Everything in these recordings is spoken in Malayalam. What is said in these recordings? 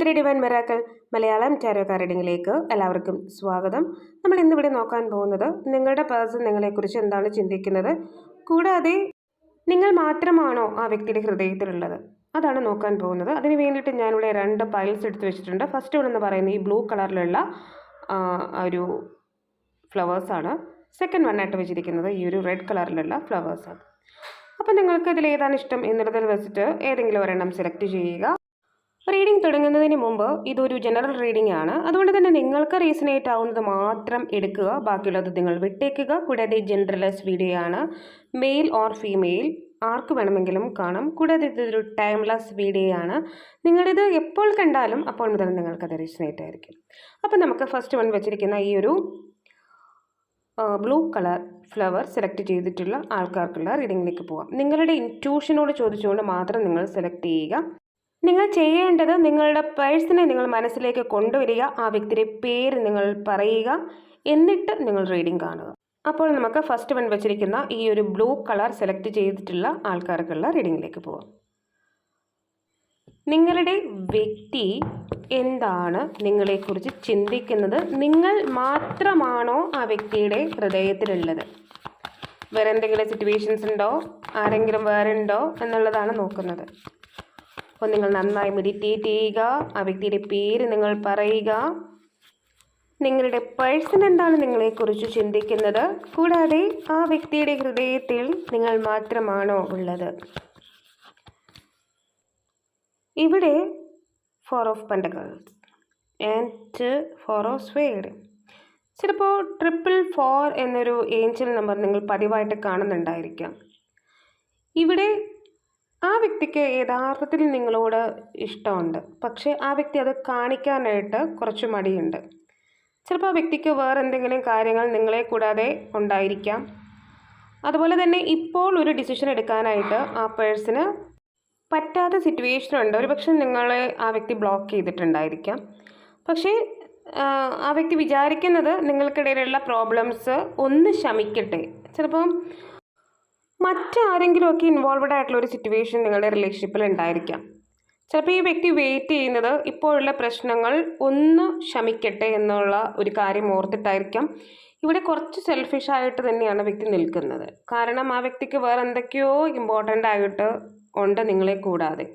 Three divine miracle Malayalam tarot കാർഡിങ്ങിലേക്ക് എല്ലാവർക്കും സ്വാഗതം. നമ്മൾ ഇന്നിവിടെ നോക്കാൻ പോകുന്നത് നിങ്ങളുടെ പേഴ്സൺ നിങ്ങളെക്കുറിച്ച് എന്താണ് ചിന്തിക്കുന്നത്? കൂടാതെ നിങ്ങൾ മാത്രമാണോ ആ വ്യക്തിയുടെ ഹൃദയത്തിലുള്ളത്? അതാണ് നോക്കാൻ പോകുന്നത്. അതിന് വേണ്ടിയിട്ട് ഞാനിവിടെ രണ്ട് പൈൽസ് എടുത്തു വെച്ചിട്ടുണ്ട്. ഫസ്റ്റ് വൺ എന്ന് പറയുന്നത് ഈ ബ്ലൂ കളറിലുള്ള ഒരു ഫ്ലവേഴ്സാണ് സെക്കൻഡ് വൺ ആയിട്ട് വെച്ചിരിക്കുന്നത് ഈ ഒരു റെഡ് കളറിലുള്ള ഫ്ലവേഴ്സാണ് അപ്പോൾ നിങ്ങൾക്ക് ഇതിൽ ഏതാണ് ഇഷ്ടം എന്നുള്ളതിൽ വെച്ചിട്ട് ഏതെങ്കിലും ഒരെണ്ണം സെലക്ട് ചെയ്യുക. റീഡിംഗ് തുടങ്ങുന്നതിന് മുമ്പ് ഇതൊരു ജനറൽ റീഡിംഗ് ആണ്. അതുകൊണ്ട് തന്നെ നിങ്ങൾക്ക് റീസണേറ്റ് ആവുന്നത് മാത്രം എടുക്കുക. ബാക്കിയുള്ളത് നിങ്ങൾ വിട്ടേക്കുക. കൂടാതെ ജെൻഡർലെസ് വീഡിയോ ആണ്. മെയിൽ ഓർ ഫീമെയിൽ ആർക്ക് വേണമെങ്കിലും കാണാം. കൂടാതെ ഇതൊരു ടൈംലെസ് വീഡിയോ ആണ്. നിങ്ങളിത് എപ്പോൾ കണ്ടാലും അപ്പോൾ മുതൽ നിങ്ങൾക്കത് റീസണേറ്റ് ആയിരിക്കും. അപ്പോൾ നമുക്ക് ഫസ്റ്റ് വൺ വെച്ചിരിക്കുന്ന ഈ ഒരു ബ്ലൂ കളർ ഫ്ലവർ സെലക്ട് ചെയ്തിട്ടുള്ള ആൾക്കാർക്കുള്ള റീഡിങ്ങിലേക്ക് പോവാം. നിങ്ങളുടെ ഇന്റ്യൂഷനോട് ചോദിച്ചുകൊണ്ട് മാത്രം നിങ്ങൾ സെലക്ട് ചെയ്യുക. നിങ്ങൾ ചെയ്യേണ്ടത് നിങ്ങളുടെ പേഴ്സണെ നിങ്ങൾ മനസ്സിലേക്ക് കൊണ്ടുവരിക ആ വ്യക്തിയുടെ പേര് നിങ്ങൾ പറയുക എന്നിട്ട് നിങ്ങൾ റീഡിംഗ് കാണുക. അപ്പോൾ നമുക്ക് ഫസ്റ്റ് വൺ വെച്ചിരിക്കുന്ന ഈ ഒരു ബ്ലൂ കളർ സെലക്ട് ചെയ്തിട്ടുള്ള ആൾക്കാർക്കുള്ള റീഡിങ്ങിലേക്ക് പോവാം. നിങ്ങളുടെ വ്യക്തി എന്താണ് നിങ്ങളെക്കുറിച്ച് ചിന്തിക്കുന്നത്? നിങ്ങൾ മാത്രമാണോ ആ വ്യക്തിയുടെ ഹൃദയത്തിലുള്ളത്? വേറെ എന്തെങ്കിലും സിറ്റുവേഷൻസ് ഉണ്ടോ? ആരെങ്കിലും വേറെ ഉണ്ടോ എന്നുള്ളതാണ് നോക്കുന്നത്. അപ്പോൾ നിങ്ങൾ നന്നായി മെഡിറ്റേറ്റ് ചെയ്യുക. ആ വ്യക്തിയുടെ പേര് നിങ്ങൾ പറയുക. നിങ്ങളുടെ പേഴ്സൺ എന്താണ് നിങ്ങളെക്കുറിച്ച് ചിന്തിക്കുന്നത്? കൂടാതെ ആ വ്യക്തിയുടെ ഹൃദയത്തിൽ നിങ്ങൾ മാത്രമാണോ ഉള്ളത്? ഇവിടെ four of pentacles and four of swords ചിലപ്പോൾ ട്രിപ്പിൾ ഫോർ എന്നൊരു ഏഞ്ചൽ നമ്പർ നിങ്ങൾ പതിവായിട്ട് കാണുന്നുണ്ടായിരിക്കാം. ഇവിടെ ആ വ്യക്തിക്ക് യഥാർത്ഥത്തിൽ നിങ്ങളോട് ഇഷ്ടമുണ്ട്. പക്ഷേ ആ വ്യക്തി അത് കാണിക്കാനായിട്ട് കുറച്ച് മടിയുണ്ട്. ചിലപ്പോൾ ആ വ്യക്തിക്ക് വേറെ എന്തെങ്കിലും കാര്യങ്ങൾ നിങ്ങളെ കൂടാതെ ഉണ്ടായിരിക്കാം. അതുപോലെ തന്നെ ഇപ്പോൾ ഒരു ഡിസിഷൻ എടുക്കാനായിട്ട് ആ പേഴ്സണ് പറ്റാത്ത സിറ്റുവേഷൻ ഉണ്ട്. ഒരു പക്ഷേ നിങ്ങളെ ആ വ്യക്തി ബ്ലോക്ക് ചെയ്തിട്ടുണ്ടായിരിക്കാം. പക്ഷേ ആ വ്യക്തി വിചാരിക്കുന്നത് നിങ്ങൾക്കിടയിലുള്ള പ്രോബ്ലംസ് ഒന്ന് ശമിക്കട്ടെ. ചിലപ്പം മറ്റാരെങ്കിലുമൊക്കെ ഇൻവോൾവഡ് ആയിട്ടുള്ള ഒരു സിറ്റുവേഷൻ നിങ്ങളുടെ റിലേഷൻഷിപ്പിൽ ഉണ്ടായിരിക്കാം. ചിലപ്പോൾ ഈ വ്യക്തി വെയിറ്റ് ചെയ്യുന്നത് ഇപ്പോഴുള്ള പ്രശ്നങ്ങൾ ഒന്ന് ശമിക്കട്ടെ എന്നുള്ള ഒരു കാര്യം ഓർത്തിട്ടായിരിക്കാം. ഇവിടെ കുറച്ച് സെൽഫിഷ് ആയിട്ട് തന്നെയാണ് വ്യക്തി നിൽക്കുന്നത്. കാരണം ആ വ്യക്തിക്ക് വേറെ എന്തൊക്കെയോ ഇമ്പോർട്ടന്റ് ആയിട്ട് ഉണ്ട് നിങ്ങളെ കൂടാതെ.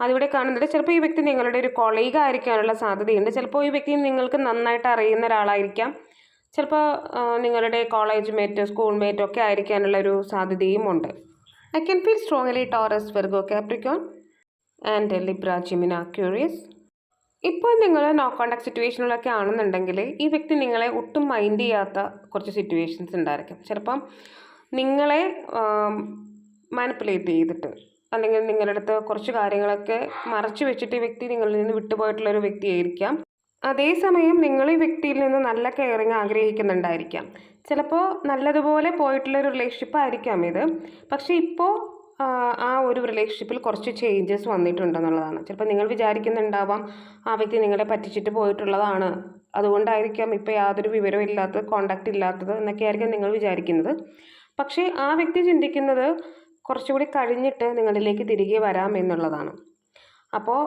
അതിവിടെ കാണുന്നത് ചിലപ്പോൾ ഈ വ്യക്തി നിങ്ങളുടെ ഒരു കൊളീഗ് ആയിരിക്കാനുള്ള സാധ്യതയുണ്ട്. ചിലപ്പോൾ ഈ വ്യക്തി നിങ്ങൾക്ക് നന്നായിട്ട് അറിയുന്ന ഒരാളായിരിക്കാം. ചിലപ്പോൾ നിങ്ങളുടെ കോളേജ് മേറ്റ് സ്കൂൾ മേറ്റ് ഒക്കെ ആയിരിക്കാനുള്ള ഒരു സാധ്യതയും ഉണ്ട്. I can feel strongly Taurus Virgo Capricorn and Libra Gemini Aquarius ഇപ്പോൾ നിങ്ങൾ നോ കോണ്ടാക്ട് സിറ്റുവേഷനിലൊക്കെ ആണെന്നുണ്ടെങ്കിൽ ഈ വ്യക്തി നിങ്ങളെ ഒട്ടും മൈൻഡ് ചെയ്യാത്ത കുറച്ച് സിറ്റുവേഷൻസ് ഉണ്ടായിരിക്കും. ചിലപ്പം നിങ്ങളെ മാനിപ്പുലേറ്റ് ചെയ്തിട്ട് അല്ലെങ്കിൽ നിങ്ങളുടെ അടുത്ത് കുറച്ച് കാര്യങ്ങളൊക്കെ മറച്ചു വെച്ചിട്ട് ഈ വ്യക്തി നിങ്ങളിൽ നിന്ന് വിട്ടുപോയിട്ടുള്ള ഒരു വ്യക്തിയായിരിക്കാം. അതേസമയം നിങ്ങൾ ഈ വ്യക്തിയിൽ നിന്ന് നല്ല കെയറിങ് ആഗ്രഹിക്കുന്നുണ്ടായിരിക്കാം. ചിലപ്പോൾ നല്ലതുപോലെ പോയിട്ടുള്ള ഒരു റിലേഷൻഷിപ്പ് ആയിരിക്കാം ഇത്. പക്ഷേ ഇപ്പോൾ ആ ഒരു റിലേഷൻഷിപ്പിൽ കുറച്ച് ചേഞ്ചസ് വന്നിട്ടുണ്ടെന്നുള്ളതാണ്. ചിലപ്പോൾ നിങ്ങൾ വിചാരിക്കുന്നുണ്ടാവാം ആ വ്യക്തി നിങ്ങളെ പറ്റിച്ചിട്ട് പോയിട്ടുള്ളതാണ്. അതുകൊണ്ടായിരിക്കാം ഇപ്പോൾ യാതൊരു വിവരവും ഇല്ലാത്തത് കോണ്ടാക്റ്റ് ഇല്ലാത്തത് എന്നൊക്കെ ആയിരിക്കും നിങ്ങൾ വിചാരിക്കുന്നത്. പക്ഷേ ആ വ്യക്തി ചിന്തിക്കുന്നത് കുറച്ചുകൂടി കഴിഞ്ഞിട്ട് നിങ്ങളിലേക്ക് തിരികെ വരാം എന്നുള്ളതാണ്. അപ്പോൾ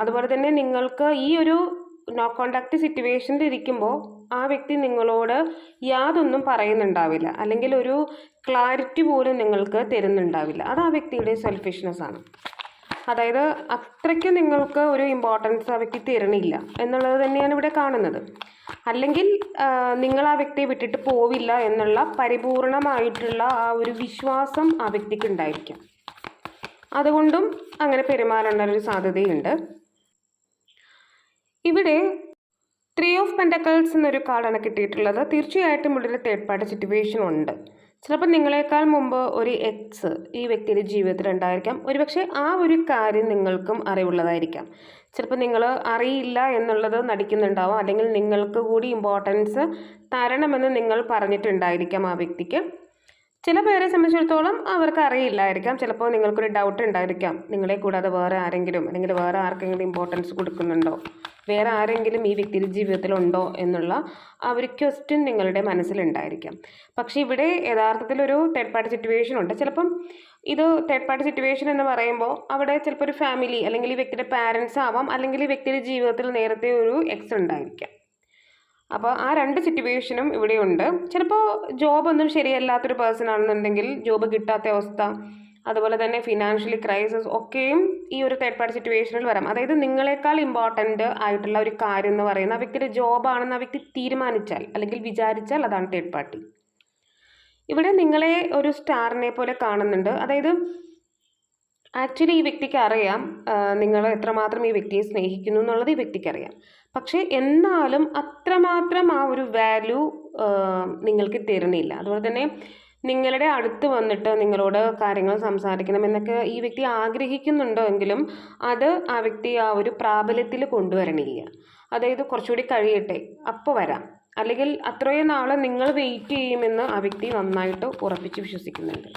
അതുപോലെ തന്നെ നിങ്ങൾക്ക് ഈ ഒരു നോ കോണ്ടാക്ട് സിറ്റുവേഷനിൽ ഇരിക്കുമ്പോൾ ആ വ്യക്തി നിങ്ങളോട് യാതൊന്നും പറയുന്നുണ്ടാവില്ല. അല്ലെങ്കിൽ ഒരു ക്ലാരിറ്റി പോലും നിങ്ങൾക്ക് തരുന്നുണ്ടാവില്ല. അത് ആ വ്യക്തിയുടെ സെൽഫിഷ്നെസ് ആണ്. അതായത് അത്രയ്ക്ക് നിങ്ങൾക്ക് ഒരു ഇമ്പോർട്ടൻസ് ആ വ്യക്തി തരണില്ല എന്നുള്ളത് തന്നെയാണ് ഇവിടെ കാണുന്നത്. അല്ലെങ്കിൽ നിങ്ങൾ ആ വ്യക്തിയെ വിട്ടിട്ട് പോവില്ല എന്നുള്ള പരിപൂർണമായിട്ടുള്ള ആ ഒരു വിശ്വാസം ആ വ്യക്തിക്ക് ഉണ്ടായിരിക്കാം. അതുകൊണ്ടും അങ്ങനെ പെരുമാറേണ്ട ഒരു സാധ്യതയുണ്ട്. ഇവിടെ ത്രീ ഓഫ് പെൻഡക്കൾസ് എന്നൊരു കാർഡാണ് കിട്ടിയിട്ടുള്ളത്. തീർച്ചയായിട്ടും ഇവിടെ തേർഡ് സിറ്റുവേഷൻ ഉണ്ട്. ചിലപ്പോൾ നിങ്ങളെക്കാൾ മുമ്പ് ഒരു എക്സ് ഈ വ്യക്തിയുടെ ജീവിതത്തിൽ ഉണ്ടായിരിക്കാം. ഒരുപക്ഷെ ആ ഒരു കാര്യം നിങ്ങൾക്കും അറിവുള്ളതായിരിക്കാം. ചിലപ്പോൾ നിങ്ങൾ അറിയില്ല എന്നുള്ളത് നടിക്കുന്നുണ്ടാവാം. അല്ലെങ്കിൽ നിങ്ങൾക്ക് കൂടി ഇമ്പോർട്ടൻസ് തരണമെന്ന് നിങ്ങൾ പറഞ്ഞിട്ടുണ്ടായിരിക്കാം ആ വ്യക്തിക്ക്. ചില പേരെ സംബന്ധിച്ചിടത്തോളം അവർക്ക് അറിയില്ലായിരിക്കാം. ചിലപ്പോൾ നിങ്ങൾക്കൊരു ഡൗട്ട് ഉണ്ടായിരിക്കാം. നിങ്ങളെ കൂടാതെ വേറെ ആരെങ്കിലും അല്ലെങ്കിൽ വേറെ ആർക്കെങ്കിലും ഇമ്പോർട്ടൻസ് കൊടുക്കുന്നുണ്ടോ? വേറെ ആരെങ്കിലും ഈ വ്യക്തിയുടെ ജീവിതത്തിലുണ്ടോ എന്നുള്ള ആ ഒരു ക്വസ്റ്റ്യൻ നിങ്ങളുടെ മനസ്സിലുണ്ടായിരിക്കാം. പക്ഷേ ഇവിടെ യഥാർത്ഥത്തിൽ ഒരു തേർഡ് പാർട്ടി സിറ്റുവേഷൻ ഉണ്ട്. ചിലപ്പം ഇത് തേർഡ് പാർട്ടി സിറ്റുവേഷൻ എന്ന് പറയുമ്പോൾ അവിടെ ചിലപ്പോൾ ഒരു ഫാമിലി അല്ലെങ്കിൽ ഈ വ്യക്തിയുടെ പാരൻസ് ആവാം അല്ലെങ്കിൽ ഈ വ്യക്തിയുടെ ജീവിതത്തിൽ നേരത്തെ ഒരു എക്സ് ഉണ്ടായിരിക്കാം. അപ്പോൾ ആ രണ്ട് സിറ്റുവേഷനും ഇവിടെയുണ്ട്. ചിലപ്പോൾ ജോബ് ഒന്നും ശരിയല്ലാത്തൊരു പേഴ്സൺ ആണെന്നുണ്ടെങ്കിൽ ജോബ് കിട്ടാത്ത അവസ്ഥ. അതുപോലെ തന്നെ ഫിനാൻഷ്യലി ക്രൈസിസ് ഒക്കെയും ഈ ഒരു തേർഡ് പാർട്ടി സിറ്റുവേഷനിൽ വരാം. അതായത് നിങ്ങളെക്കാൾ ഇമ്പോർട്ടന്റ് ആയിട്ടുള്ള ഒരു കാര്യം എന്ന് പറയുന്ന ആ വ്യക്തിയുടെ ജോബാണെന്ന് ആ വ്യക്തി തീരുമാനിച്ചാൽ അല്ലെങ്കിൽ വിചാരിച്ചാൽ അതാണ് തേർഡ് പാർട്ടി ഇവിടെ നിങ്ങളെ ഒരു സ്റ്റാറിനെ പോലെ കാണുന്നുണ്ട്. അതായത് ആക്ച്വലി ഈ വ്യക്തിക്ക് അറിയാം നിങ്ങൾ എത്രമാത്രം ഈ വ്യക്തിയെ സ്നേഹിക്കുന്നു എന്നുള്ളത് ഈ വ്യക്തിക്ക് അറിയാം. പക്ഷേ എന്നാലും അത്രമാത്രം ആ ഒരു വാല്യൂ നിങ്ങൾക്ക് തരുന്നില്ല. അതുപോലെ തന്നെ നിങ്ങളുടെ അടുത്ത് വന്നിട്ട് നിങ്ങളോട് കാര്യങ്ങൾ സംസാരിക്കണം എന്നൊക്കെ ഈ വ്യക്തി ആഗ്രഹിക്കുന്നുണ്ടോ എങ്കിലും അത് ആ വ്യക്തി ആ ഒരു പ്രാബല്യത്തിൽ കൊണ്ടുവരണില്ല. അതായത് കുറച്ചുകൂടി കഴിയട്ടെ അപ്പോൾ വരാം. അല്ലെങ്കിൽ അത്രയും നാൾ നിങ്ങൾ വെയിറ്റ് ചെയ്യുമെന്ന് ആ വ്യക്തി നന്നായിട്ട് ഉറപ്പിച്ച് വിശ്വസിക്കുന്നുണ്ട്.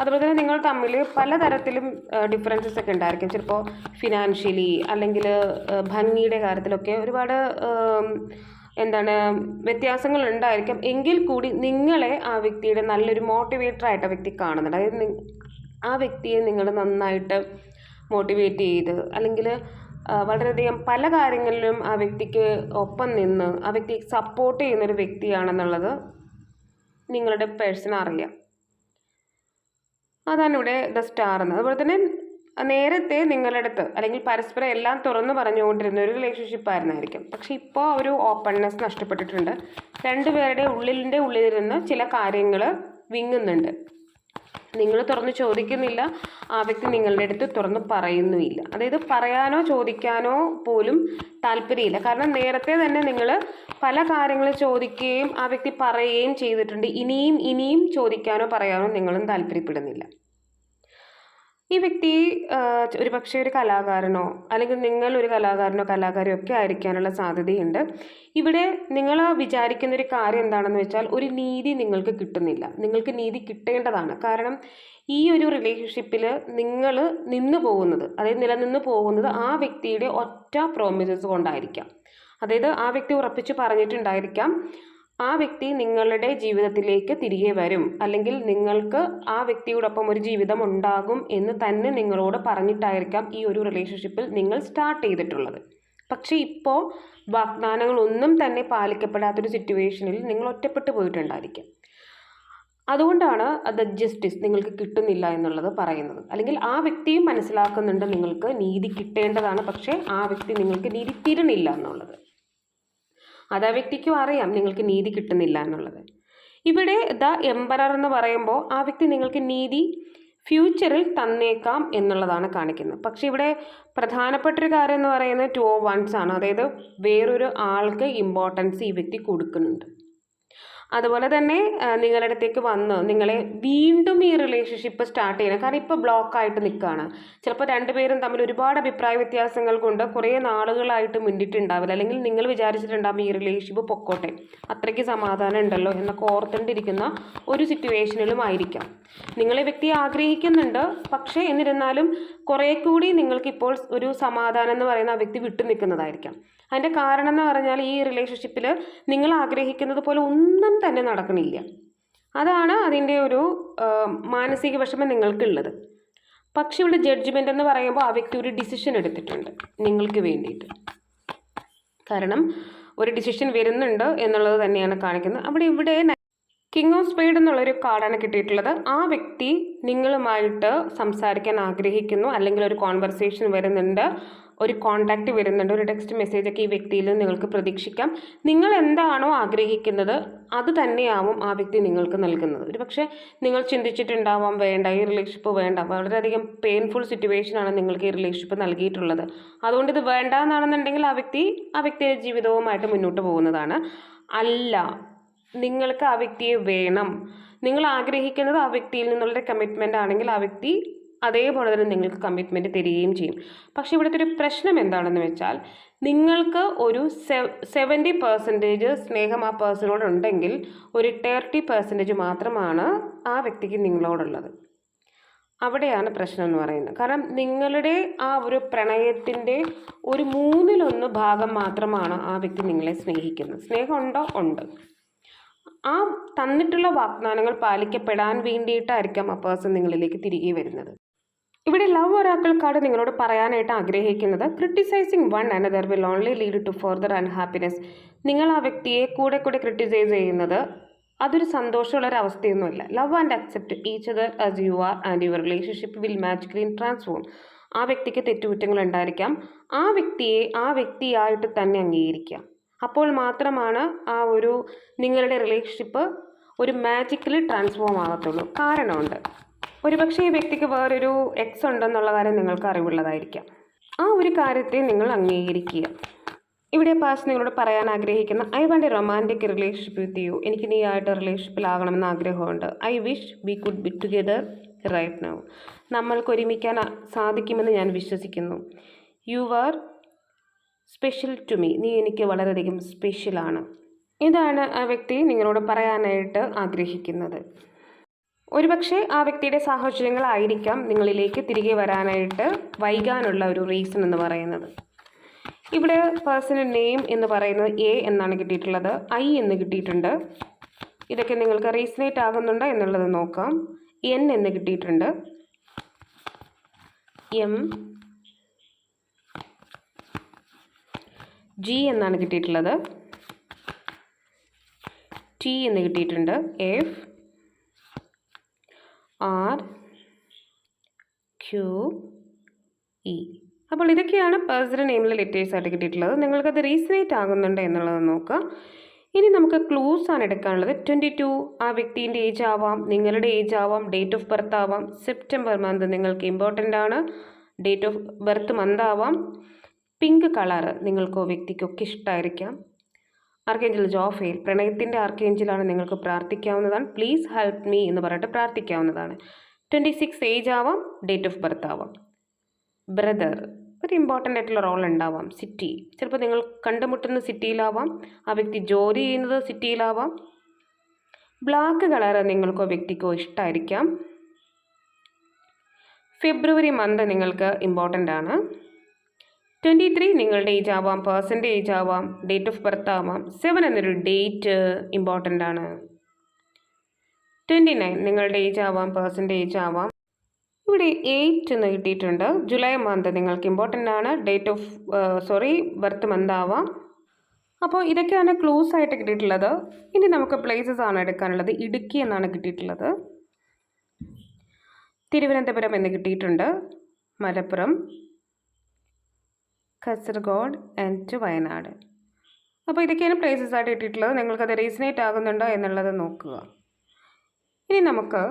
അതുപോലെ തന്നെ നിങ്ങൾ തമ്മിൽ പലതരത്തിലും ഡിഫറൻസസ് ഒക്കെ ഉണ്ടായിരിക്കും. ചിലപ്പോൾ ഫിനാൻഷ്യലി അല്ലെങ്കിൽ ഭംഗിയുടെ കാര്യത്തിലൊക്കെ ഒരുപാട് എന്താണ് വ്യത്യാസങ്ങൾ ഉണ്ടായിരിക്കും. എങ്കിൽ കൂടി നിങ്ങളെ ആ വ്യക്തിയുടെ നല്ലൊരു മോട്ടിവേറ്റർ ആയിട്ട് ആ വ്യക്തി കാണുന്നുണ്ട്. അതായത് ആ വ്യക്തിയെ നിങ്ങൾ നന്നായിട്ട് മോട്ടിവേറ്റ് ചെയ്ത് അല്ലെങ്കിൽ വളരെയധികം പല കാര്യങ്ങളിലും ആ വ്യക്തിക്ക് ഒപ്പം നിന്ന് ആ വ്യക്തിയെ സപ്പോർട്ട് ചെയ്യുന്നൊരു വ്യക്തിയാണെന്നുള്ളത് നിങ്ങളുടെ പേഴ്സൺ അറിയാം. അതാണ് ഇവിടെ ദ സ്റ്റാർ എന്ന്. അതുപോലെ തന്നെ നേരത്തെ നിങ്ങളുടെ അടുത്ത് അല്ലെങ്കിൽ പരസ്പരം എല്ലാം തുറന്നു പറഞ്ഞുകൊണ്ടിരുന്ന ഒരു റിലേഷൻഷിപ്പ് ആയിരുന്നായിരിക്കും. പക്ഷെ ഇപ്പോൾ ഒരു ഓപ്പൺനെസ് നഷ്ടപ്പെട്ടിട്ടുണ്ട്. രണ്ടുപേരുടെ ഉള്ളിലിന്റെ ഉള്ളിലിരുന്ന് ചില കാര്യങ്ങൾ വിങ്ങുന്നുണ്ട്. നിങ്ങൾ തുറന്ന് ചോദിക്കുന്നില്ല ആ വ്യക്തി നിങ്ങളുടെ അടുത്ത് തുറന്ന് പറയുന്നുമില്ല. അതായത് പറയാനോ ചോദിക്കാനോ പോലും താല്പര്യമില്ല. കാരണം നേരത്തെ തന്നെ നിങ്ങൾ പല കാര്യങ്ങൾ ചോദിക്കുകയും ആ വ്യക്തി പറയുകയും ചെയ്തിട്ടുണ്ട്. ഇനിയും ഇനിയും ചോദിക്കാനോ പറയാനോ നിങ്ങളും താല്പര്യപ്പെടുന്നില്ല. ഈ വ്യക്തി ഒരു പക്ഷേ ഒരു കലാകാരനോ അല്ലെങ്കിൽ നിങ്ങൾ ഒരു കലാകാരനോ കലാകാരിയോ ഒക്കെ ആയിരിക്കാനുള്ള സാധ്യതയുണ്ട്. ഇവിടെ നിങ്ങൾ വിചാരിക്കുന്ന ഒരു കാര്യം എന്താണെന്ന് വെച്ചാൽ ഒരു നീതി നിങ്ങൾക്ക് കിട്ടുന്നില്ല. നിങ്ങൾക്ക് നീതി കിട്ടേണ്ടതാണ്. കാരണം ഈ ഒരു റിലേഷൻഷിപ്പിൽ നിങ്ങൾ നിന്ന് പോകുന്നത് അതായത് നിലനിന്ന് പോകുന്നത് ആ വ്യക്തിയുടെ ഒറ്റ പ്രോമിസസ് കൊണ്ടായിരിക്കാം. അതായത് ആ വ്യക്തി ഉറപ്പിച്ച് പറഞ്ഞിട്ടുണ്ടായിരിക്കാം ആ വ്യക്തി നിങ്ങളുടെ ജീവിതത്തിലേക്ക് തിരികെ വരും. അല്ലെങ്കിൽ നിങ്ങൾക്ക് ആ വ്യക്തിയോടൊപ്പം ഒരു ജീവിതം ഉണ്ടാകും എന്ന് തന്നെ നിങ്ങളോട് പറഞ്ഞിട്ടായിരിക്കാം ഈ ഒരു റിലേഷൻഷിപ്പിൽ നിങ്ങൾ സ്റ്റാർട്ട് ചെയ്തിട്ടുള്ളത്. പക്ഷേ ഇപ്പോൾ വാഗ്ദാനങ്ങളൊന്നും തന്നെ പാലിക്കപ്പെടാത്തൊരു സിറ്റുവേഷനിൽ നിങ്ങൾ ഒറ്റപ്പെട്ടു പോയിട്ടുണ്ടായിരിക്കാം. അതുകൊണ്ടാണ് അത് ജസ്റ്റിസ് നിങ്ങൾക്ക് കിട്ടുന്നില്ല എന്നുള്ളത് പറയുന്നത്. അല്ലെങ്കിൽ ആ വ്യക്തിയും മനസ്സിലാക്കുന്നുണ്ട് നിങ്ങൾക്ക് നീതി കിട്ടേണ്ടതാണ്. പക്ഷേ ആ വ്യക്തി നിങ്ങൾക്ക് നീതി തരുന്നില്ല എന്നുള്ളത്. അത് ആ വ്യക്തിക്കും അറിയാം നിങ്ങൾക്ക് നീതി കിട്ടുന്നില്ല എന്നുള്ളത്. ഇവിടെ ദ എംബറർ എന്ന് പറയുമ്പോൾ ആ വ്യക്തി നിങ്ങൾക്ക് നീതി ഫ്യൂച്ചറിൽ തന്നേക്കാം എന്നുള്ളതാണ് കാണിക്കുന്നത്. പക്ഷെ ഇവിടെ പ്രധാനപ്പെട്ട ഒരു കാര്യം എന്ന് പറയുന്നത് ടു ഓ വൺസ് ആണ്. അതായത് വേറൊരു ആൾക്ക് ഇമ്പോർട്ടൻസ് ഈ വ്യക്തി കൊടുക്കുന്നുണ്ട്. അതുപോലെ തന്നെ നിങ്ങളുടെ അടുത്തേക്ക് വന്ന് നിങ്ങളെ വീണ്ടും ഈ റിലേഷൻഷിപ്പ് സ്റ്റാർട്ട് ചെയ്യണം. കാരണം ഇപ്പോൾ ബ്ലോക്കായിട്ട് നിൽക്കുകയാണ് ചിലപ്പോൾ രണ്ടുപേരും തമ്മിൽ ഒരുപാട് അഭിപ്രായ വ്യത്യാസങ്ങൾ കൊണ്ട് കുറേ നാളുകളായിട്ട് മിണ്ടിയിട്ടുണ്ടാവില്ല അല്ലെങ്കിൽ നിങ്ങൾ വിചാരിച്ചിട്ടുണ്ടാവും ഈ റിലേഷൻഷിപ്പ് പൊക്കോട്ടെ. അത്രയ്ക്ക് സമാധാനം ഉണ്ടല്ലോ എന്നൊക്കെ ഓർത്തുകൊണ്ടിരിക്കുന്ന ഒരു സിറ്റുവേഷനിലും ആയിരിക്കാം. നിങ്ങളെ വ്യക്തി ആഗ്രഹിക്കുന്നുണ്ട്. പക്ഷേ എന്നിരുന്നാലും കുറേ കൂടി നിങ്ങൾക്കിപ്പോൾ ഒരു സമാധാനം എന്ന് പറയുന്ന ആ വ്യക്തി വിട്ടു നിൽക്കുന്നതായിരിക്കാം അതിന്റെ കാരണം എന്ന് പറഞ്ഞാൽ ഈ റിലേഷൻഷിപ്പിൽ നിങ്ങൾ ആഗ്രഹിക്കുന്നത് പോലെ ഒന്നും തന്നെ നടക്കണില്ല. അതാണ് അതിന്റെ ഒരു മാനസിക വിഷമം നിങ്ങൾക്കുള്ളത്. പക്ഷേ ഇവിടെ ജഡ്ജ്മെന്റ് എന്ന് പറയുമ്പോൾ ആ വ്യക്തി ഒരു ഡിസിഷൻ എടുത്തിട്ടുണ്ട് നിങ്ങൾക്ക് വേണ്ടിയിട്ട്. കാരണം ഒരു ഡിസിഷൻ വരുന്നുണ്ട് എന്നുള്ളത് തന്നെയാണ് കാണിക്കുന്നത്. അവിടെ ഇവിടെ കിങ് ഓഫ് സ്പീഡ് എന്നുള്ളൊരു കാർഡാണ് കിട്ടിയിട്ടുള്ളത്. ആ വ്യക്തി നിങ്ങളുമായിട്ട് സംസാരിക്കാൻ ആഗ്രഹിക്കുന്നു അല്ലെങ്കിൽ ഒരു കോൺവെർസേഷൻ വരുന്നുണ്ട്. ഒരു കോണ്ടാക്റ്റ് വരുന്നുണ്ട് ഒരു ടെക്സ്റ്റ് മെസ്സേജ് ഒക്കെ ഈ വ്യക്തിയിൽ നിങ്ങൾക്ക് പ്രതീക്ഷിക്കാം. നിങ്ങൾ എന്താണോ ആഗ്രഹിക്കുന്നത് അത് തന്നെയാവും ആ വ്യക്തി നിങ്ങൾക്ക് നൽകുന്നത്. ഒരു പക്ഷേ നിങ്ങൾ ചിന്തിച്ചിട്ടുണ്ടാവാം വേണ്ട ഈ റിലേഷൻഷിപ്പ് വേണ്ട. വളരെയധികം പെയിൻഫുൾ സിറ്റുവേഷനാണ് നിങ്ങൾക്ക് ഈ റിലേഷൻഷിപ്പ് നൽകിയിട്ടുള്ളത്. അതുകൊണ്ട് ഇത് വേണ്ട എന്നാണെന്നുണ്ടെങ്കിൽ ആ വ്യക്തി ആ വ്യക്തിയുടെ ജീവിതവുമായിട്ട് മുന്നോട്ട് പോകുന്നതാണ്. അല്ല നിങ്ങൾക്ക് ആ വ്യക്തിയെ വേണം. നിങ്ങൾ ആഗ്രഹിക്കുന്നത് ആ വ്യക്തിയിൽ നിന്നുള്ള കമ്മിറ്റ്മെന്റ് ആണെങ്കിൽ ആ വ്യക്തി അതേപോലെ തന്നെ നിങ്ങൾക്ക് കമ്മിറ്റ്മെന്റ് തരികയും ചെയ്യും. പക്ഷേ ഇവിടുത്തെ ഒരു പ്രശ്നം എന്താണെന്ന് വെച്ചാൽ നിങ്ങൾക്ക് ഒരു സെവന്റി പെർസെന്റേജ് സ്നേഹം ആ പേഴ്സണോട് ഉണ്ടെങ്കിൽ ഒരു തേർട്ടി പെർസെന്റേജ് മാത്രമാണ് ആ വ്യക്തിക്ക് നിങ്ങളോടുള്ളത്. അവിടെയാണ് പ്രശ്നം എന്ന് പറയുന്നത്. കാരണം നിങ്ങളുടെ ആ ഒരു പ്രണയത്തിന്റെ ഒരു മൂന്നിലൊന്ന് ഭാഗം മാത്രമാണ് ആ വ്യക്തി നിങ്ങളെ സ്നേഹിക്കുന്നത്. സ്നേഹമുണ്ടോ ഉണ്ട്? ആ തന്നിട്ടുള്ള വാഗ്ദാനങ്ങൾ പാലിക്കപ്പെടാൻ വേണ്ടിയിട്ടായിരിക്കാം ആ പേഴ്സൺ നിങ്ങളിലേക്ക് തിരികെ വരുന്നത്. ഇവിടെ ലവ് ഒരാക്കൾ കാർഡ് നിങ്ങളോട് പറയാനായിട്ട് ആഗ്രഹിക്കുന്നത് criticising one another will only lead to further unhappiness നിങ്ങൾ ആ വ്യക്തിയെ കൂടെ കൂടെ ക്രിട്ടിസൈസ് ചെയ്യുന്നത് അതൊരു സന്തോഷമുള്ള ഒരു അവസ്ഥയൊന്നുമല്ല. Love and accept each other as you are and your relationship will magically transform ആ വ്യക്തിക്ക് തെറ്റുകുറ്റങ്ങൾ ഉണ്ടായിരിക്കാം. ആ വ്യക്തിയെ ആ വ്യക്തിയായിട്ട് തന്നെ അംഗീകരിക്കാം. അപ്പോൾ മാത്രമാണ് ആ ഒരു നിങ്ങളുടെ റിലേഷൻഷിപ്പ് ഒരു മാജിക്കലി ട്രാൻസ്ഫോം ആകത്തുള്ളൂ. കാരണമുണ്ട്. ഒരുപക്ഷെ ഈ വ്യക്തിക്ക് വേറൊരു എക്സ് ഉണ്ടെന്നുള്ള കാര്യം നിങ്ങൾക്ക് അറിവുള്ളതായിരിക്കാം. ആ ഒരു കാര്യത്തെ നിങ്ങൾ അംഗീകരിക്കുക. ഇവിടെ പാസ് നിങ്ങളോട് പറയാൻ ആഗ്രഹിക്കുന്ന I want a romantic relationship with you. എനിക്ക് നീ ആയിട്ട് റിലേഷൻഷിപ്പിലാകണമെന്ന് ആഗ്രഹമുണ്ട്. I wish we could be together right now. നമ്മൾക്ക് ഒരുമിക്കാൻ സാധിക്കുമെന്ന് ഞാൻ വിശ്വസിക്കുന്നു. You are special to me. നീ എനിക്ക് വളരെയധികം സ്പെഷ്യലാണ് ഇതാണ് ആ വ്യക്തി നിങ്ങളോട് പറയാനായിട്ട് ആഗ്രഹിക്കുന്നത്. ഒരുപക്ഷെ ആ വ്യക്തിയുടെ സാഹചര്യങ്ങളായിരിക്കാം നിങ്ങളിലേക്ക് തിരികെ വരാനായിട്ട് വൈകാനുള്ള ഒരു റീസൺ എന്ന് പറയുന്നത്. ഇവിടെ പേഴ്സണൽ നെയിം എന്ന് പറയുന്നത് എ എന്നാണ് കിട്ടിയിട്ടുള്ളത്. ഐ എന്ന് കിട്ടിയിട്ടുണ്ട്. ഇതൊക്കെ നിങ്ങൾക്ക് റീസണേറ്റ് ആകുന്നുണ്ടോ എന്നുള്ളത് നോക്കാം. എൻ എന്ന് കിട്ടിയിട്ടുണ്ട്. എം ജി എന്നാണ് കിട്ടിയിട്ടുള്ളത്. ടി എന്ന് കിട്ടിയിട്ടുണ്ട്. എഫ് ആർ ക്യു ഇ അപ്പോൾ ഇതൊക്കെയാണ് പേഴ്സണൽ നെയിമിൽ ലെറ്റേഴ്സ് ആയിട്ട് കിട്ടിയിട്ടുള്ളത്. നിങ്ങൾക്കത് റീസനേറ്റ് ആകുന്നുണ്ട് എന്നുള്ളത് നോക്കുക. ഇനി നമുക്ക് ക്ലൂസ് ആണ് എടുക്കാനുള്ളത്. ട്വന്റി ടു ആ വ്യക്തിന്റെ ഏജ് ആവാം നിങ്ങളുടെ ഏജ് ആവാം ഡേറ്റ് ഓഫ് ബർത്ത് ആവാം സെപ്റ്റംബർ മന്ത് നിങ്ങൾക്ക് ഇമ്പോർട്ടന്റ് ആണ് ഡേറ്റ് ഓഫ് ബർത്ത് മന്ത് ആവാം പിങ്ക് കളറ് നിങ്ങൾക്കോ വ്യക്തിക്കൊക്കെ ഇഷ്ടമായിരിക്കാം ആർക്കേഞ്ചൽ ജോഫയിൽ പ്രണയത്തിന്റെ ആർക്കേഞ്ചലാണ് നിങ്ങൾക്ക് പ്രാർത്ഥിക്കാവുന്നതാണ്. പ്ലീസ് ഹെൽപ്പ് മീ എന്ന് പറഞ്ഞിട്ട് പ്രാർത്ഥിക്കാവുന്നതാണ്. ട്വന്റി സിക്സ് ഏജ് ആവാം ഡേറ്റ് ഓഫ് ബർത്ത് ആവാം. ബ്രദർ ഒരു ഇമ്പോർട്ടന്റ് ആയിട്ടുള്ള റോൾ ഉണ്ടാവാം. സിറ്റി ചിലപ്പോൾ നിങ്ങൾ കണ്ടുമുട്ടുന്ന സിറ്റിയിലാവാം ആ വ്യക്തി ജോലി ചെയ്യുന്നത് സിറ്റിയിലാവാം ബ്ലാക്ക് കളറ് നിങ്ങൾക്കോ വ്യക്തിക്കോ ഇഷ്ടമായിരിക്കാം ഫെബ്രുവരി മന്ത് നിങ്ങൾക്ക് ഇമ്പോർട്ടന്റ് ആണ്. ട്വന്റി ത്രീ നിങ്ങളുടെ ഏജ് ആവാം പേഴ്സന്റെ ഏജ് ആവാം ഡേറ്റ് ഓഫ് ബർത്ത് ആവാം. സെവൻ എന്നൊരു ഡേറ്റ് ഇമ്പോർട്ടന്റ് ആണ്. ട്വന്റി നയൻ നിങ്ങളുടെ ഏജ് ആവാം പേഴ്സന്റെ ഏജ് ആവാം. ഇവിടെ എയ്റ്റ് എന്ന് കിട്ടിയിട്ടുണ്ട്. ജൂലൈ മന്ത് നിങ്ങൾക്ക് ഇമ്പോർട്ടന്റ് ആണ്. Date of sorry birth month ആവാം. അപ്പോൾ ഇതൊക്കെയാണ് ക്ലോസ് ആയിട്ട് കിട്ടിയിട്ടുള്ളത്. ഇനി നമുക്ക് പ്ലേസസ് ആണ് എടുക്കാനുള്ളത്. ഇടുക്കി എന്നാണ് കിട്ടിയിട്ടുള്ളത്. തിരുവനന്തപുരം എന്ന് കിട്ടിയിട്ടുണ്ട്. മലപ്പുറം. കാസർഗോഡ് ആൻഡ് വയനാട്. അപ്പോൾ ഇതൊക്കെയാണ് പ്ലേസസ് ആയിട്ട് കിട്ടിയിട്ടുള്ളത് നിങ്ങൾക്കത് റീസണേറ്റ് ആകുന്നുണ്ടോ എന്നുള്ളത് നോക്കുക. ഇനി നമുക്ക്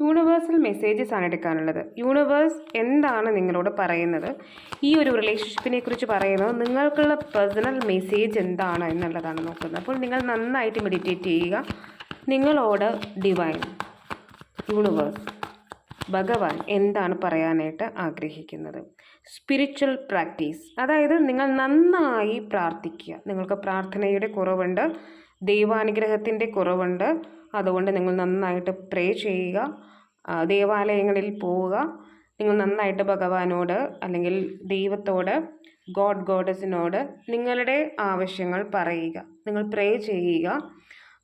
യൂണിവേഴ്സൽ മെസ്സേജസ് ആണ് എടുക്കാനുള്ളത്. യൂണിവേഴ്സ് എന്താണ് നിങ്ങളോട് പറയുന്നത്? ഈ ഒരു റിലേഷൻഷിപ്പിനെ കുറിച്ച് പറയുന്നത് നിങ്ങൾക്കുള്ള പേഴ്സണൽ മെസ്സേജ് എന്താണ് എന്നുള്ളതാണ് നോക്കുന്നത്. അപ്പോൾ നിങ്ങൾ നന്നായിട്ട് മെഡിറ്റേറ്റ് ചെയ്യുക. നിങ്ങളോട് ഡിവൈൻ യൂണിവേഴ്സ് ഭഗവാൻ എന്താണ് പറയാനായിട്ട് ആഗ്രഹിക്കുന്നത്? സ്പിരിച്വൽ പ്രാക്ടീസ് അതായത് നിങ്ങൾ നന്നായി പ്രാർത്ഥിക്കുക. നിങ്ങൾക്ക് പ്രാർത്ഥനയുടെ കുറവുണ്ട് ദൈവാനുഗ്രഹത്തിന്റെ കുറവുണ്ട്. അതുകൊണ്ട് നിങ്ങൾ നന്നായിട്ട് പ്രേ ചെയ്യുക ദേവാലയങ്ങളിൽ പോവുക. നിങ്ങൾ നന്നായിട്ട് ഭഗവാനോട് അല്ലെങ്കിൽ ദൈവത്തോട് ഗോഡ് ഗോഡസിനോട് നിങ്ങളുടെ ആവശ്യങ്ങൾ പറയുക. നിങ്ങൾ പ്രേ ചെയ്യുക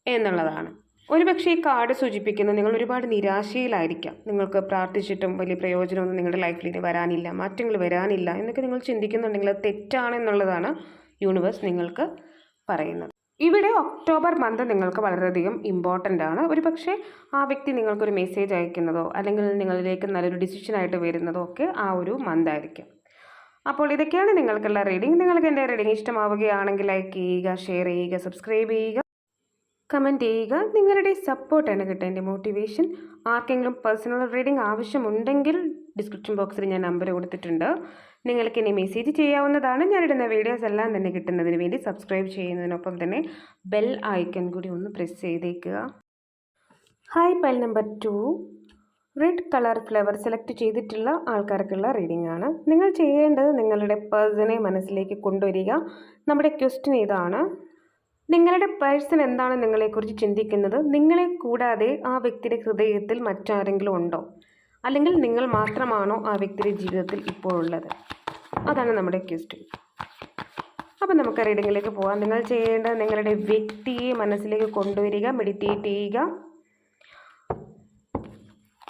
എന്നുള്ളതാണ്. ഒരുപക്ഷെ ഈ കാർഡ് സൂചിപ്പിക്കുന്നത് നിങ്ങൾ ഒരുപാട് നിരാശയിലായിരിക്കാം. നിങ്ങൾക്ക് പ്രാർത്ഥിച്ചിട്ടും വലിയ പ്രയോജനമൊന്നും നിങ്ങളുടെ ലൈഫിൽ വരാനില്ല മാറ്റങ്ങൾ വരാനില്ല എന്നൊക്കെ നിങ്ങൾ ചിന്തിക്കുന്നുണ്ടെങ്കിൽ അത് തെറ്റാണെന്നുള്ളതാണ് യൂണിവേഴ്സ് നിങ്ങൾക്ക് പറയുന്നത്. ഇവിടെ ഒക്ടോബർ മന്ത് നിങ്ങൾക്ക് വളരെയധികം ഇമ്പോർട്ടന്റ് ആണ്. ഒരു പക്ഷേ ആ വ്യക്തി നിങ്ങൾക്കൊരു മെസ്സേജ് അയക്കുന്നതോ അല്ലെങ്കിൽ നിങ്ങളിലേക്ക് നല്ലൊരു ഡിസിഷനായിട്ട് വരുന്നതോ ഒക്കെ ആ ഒരു മന്ത് ആയിരിക്കും. അപ്പോൾ ഇതൊക്കെയാണ് നിങ്ങൾക്കുള്ള റീഡിംഗ് നിങ്ങൾക്ക് എന്റെ റീഡിംഗ് ഇഷ്ടമാവുകയാണെങ്കിൽ ലൈക്ക് ചെയ്യുക ഷെയർ ചെയ്യുക സബ്സ്ക്രൈബ് ചെയ്യുക. കമന്റ് ചെയ്യുക. നിങ്ങളുടെ സപ്പോർട്ടാണ് കേട്ടോ എന്റെ മോട്ടിവേഷൻ ആർക്കെങ്കിലും പേഴ്സണൽ റീഡിംഗ് ആവശ്യമുണ്ടെങ്കിൽ ഡിസ്ക്രിപ്ഷൻ ബോക്സിൽ ഞാൻ നമ്പർ കൊടുത്തിട്ടുണ്ട്. നിങ്ങൾക്ക് ഇനി മെസ്സേജ് ചെയ്യാവുന്നതാണ്. ഞാനിടുന്ന വീഡിയോസ് എല്ലാം തന്നെ കിട്ടുന്നതിന് വേണ്ടി സബ്സ്ക്രൈബ് ചെയ്യുന്നതിനൊപ്പം തന്നെ ബെൽ ഐക്കൺ കൂടി ഒന്ന് പ്രസ് ചെയ്തേക്കുക. Hi pile number two red colour flower select ചെയ്തിട്ടുള്ള ആൾക്കാർക്കുള്ള റീഡിംഗ് ആണ്. നിങ്ങൾ ചെയ്യേണ്ടത് നിങ്ങളുടെ പേഴ്സണെ മനസ്സിലേക്ക് കൊണ്ടുവരിക. നമ്മുടെ ക്വസ്റ്റ്യൻ ഇതാണ് നിങ്ങളുടെ പേഴ്സൺ എന്താണ് നിങ്ങളെക്കുറിച്ച് ചിന്തിക്കുന്നത്? നിങ്ങളെ കൂടാതെ ആ വ്യക്തിയുടെ ഹൃദയത്തിൽ മറ്റാരെങ്കിലും ഉണ്ടോ? അല്ലെങ്കിൽ നിങ്ങൾ മാത്രമാണോ ആ വ്യക്തിയുടെ ജീവിതത്തിൽ ഇപ്പോഴുള്ളത്? അതാണ് നമ്മുടെ ക്വസ്റ്റ്യൻ അപ്പോൾ നമുക്ക് റീഡിങ്ങിലേക്ക് പോകാം നിങ്ങൾ ചെയ്യേണ്ടത് നിങ്ങളുടെ വ്യക്തിയെ മനസ്സിലേക്ക് കൊണ്ടുവരിക മെഡിറ്റേറ്റ് ചെയ്യുക.